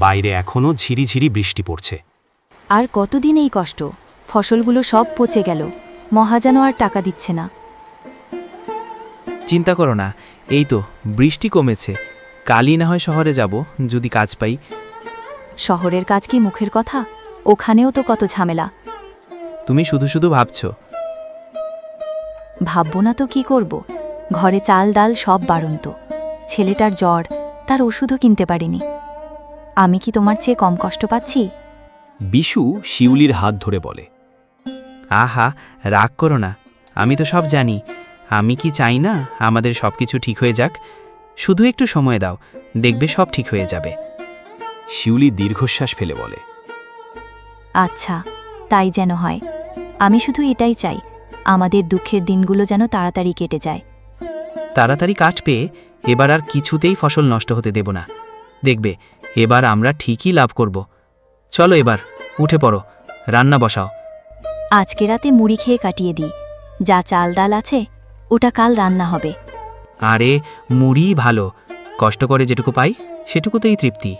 বাইরে এখনও ঝিরিঝিরি বৃষ্টি পড়ছে। আর কতদিন এই কষ্ট? ফসলগুলো সব পচে গেল। মহাজানও আর টাকা দিচ্ছে না। চিন্তা করো না। এই তো বৃষ্টি কমেছে। কালই না হয় শহরে যাব যদি কাজ পাই। শহরের কাজ কি মুখের কথা? ওখানেও তো কত ঝামেলা। তুমি শুধু শুধু ভাবছ। ভাববো না তো কি করব? ঘরে চাল ডাল সব বাড়ন্ত। ছেলেটার জ্বর তার ওষুধও কিনতে পারিনি। আমি কি তোমার চেয়ে কম কষ্ট পাচ্ছি? বিশু শিউলির হাত ধরে বলে আহা রাগ করো না আমি তো সব জানি। আমি কি চাই না আমাদের সব কিছু ঠিক হয়ে যাক? শুধু একটু সময় দাও দেখবে সব ঠিক হয়ে যাবে। শিউলি দীর্ঘশ্বাস ফেলে বলে আচ্ছা তাই যেন হয়। আমি শুধু এটাই চাই আমাদের দুঃখের দিনগুলো যেন তাড়াতাড়ি কেটে যায়। তাড়াতাড়ি পেয়ে এবার আর কিছুতেই ফসল নষ্ট হতে দেব না। দেখবে এবার আমরা ঠিকই লাভ করব। চলো এবার উঠে পড়ো রান্না বসাও। আজকে রাতে মুড়ি খেয়ে কাটিয়ে দিই। যা চাল ডাল আছে ওটা কাল রান্না হবে। আরে মুড়ি ভালো। কষ্ট করে যেটুকু পাই সেটুকুতেই তৃপ্তি।